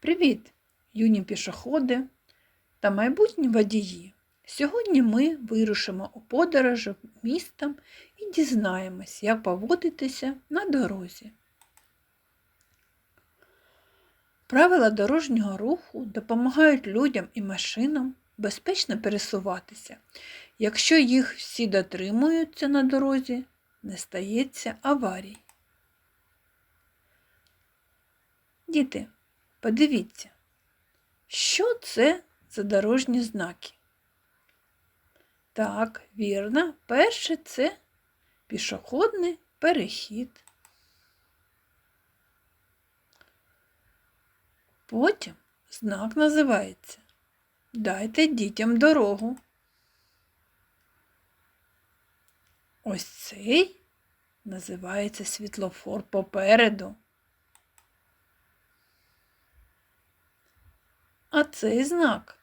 Привіт, юні пішоходи та майбутні водії. Сьогодні ми вирушимо у подорож містом і дізнаємось, як поводитися на дорозі. Правила дорожнього руху допомагають людям і машинам безпечно пересуватися. Якщо їх всі дотримуються на дорозі, не стається аварій. Діти, подивіться, що це за дорожні знаки? Так, вірно, перше це пішохідний перехід. Потім знак називається Дайте дітям дорогу. Ось цей називається світлофор попереду. А цей знак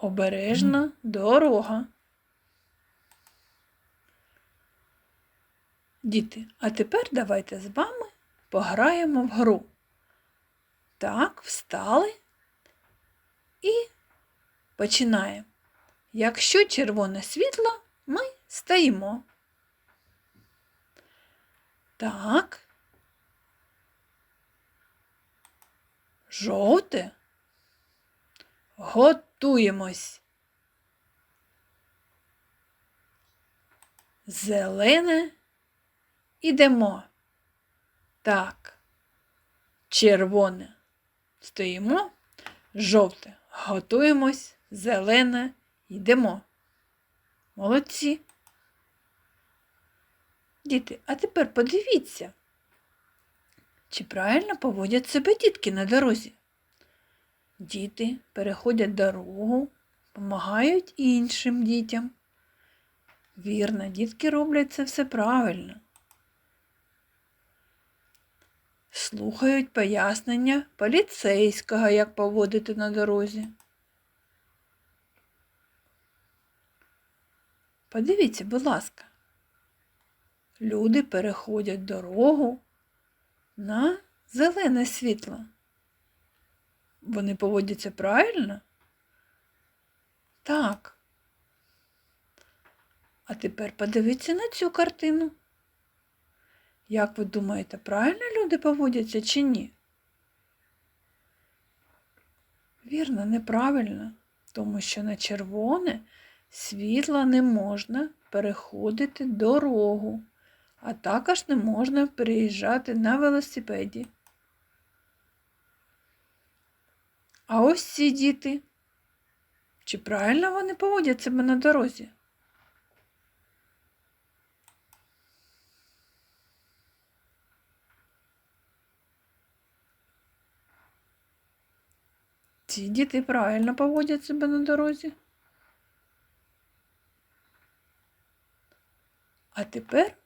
обережна дорога. Діти, а тепер давайте з вами пограємо в гру. Так, встали і починаємо. Якщо червоне світло, ми стоїмо. Так. Жовте. Готуємось. Зелене. Ідемо. Так. Червоне. Стоїмо. Жовте. Готуємось. Зелене. Йдемо. Молодці. Діти, а тепер подивіться, чи правильно поводять себе дітки на дорозі. Діти переходять дорогу, допомагають іншим дітям. Вірно, дітки роблять це все правильно. Слухають пояснення поліцейського, як поводити на дорозі. Подивіться, будь ласка, люди переходять дорогу на зелене світло. Вони поводяться правильно? Так. А тепер подивіться на цю картину. Як ви думаєте, правильно люди поводяться чи ні? Вірно, неправильно, тому що на червоне світла не можна переходити дорогу, а також не можна переїжджати на велосипеді. А ось ці діти. Чи правильно вони поводять себе на дорозі? Ці діти правильно поводять себе на дорозі. А тепер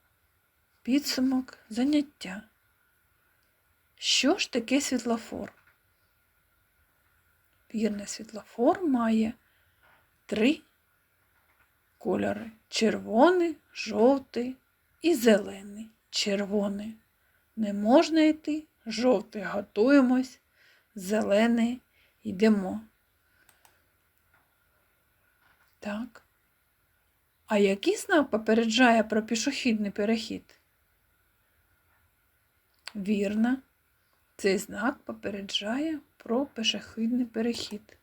підсумок заняття. Що ж таке світлофор? Вірне світлофор має три кольори червоний, жовтий і зелений. Червоний. Не можна йти, жовтий готуємось, зелений йдемо. Так. А який знак попереджає про пішохідний перехід? Вірно, цей знак попереджає про пішохідний перехід.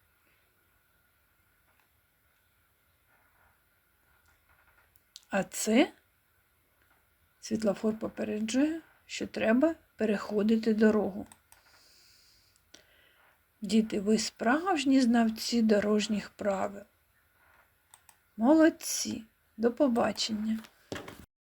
А це світлофор попереджує, що треба переходити дорогу. Діти, ви справжні знавці дорожніх правил. Молодці! До побачення!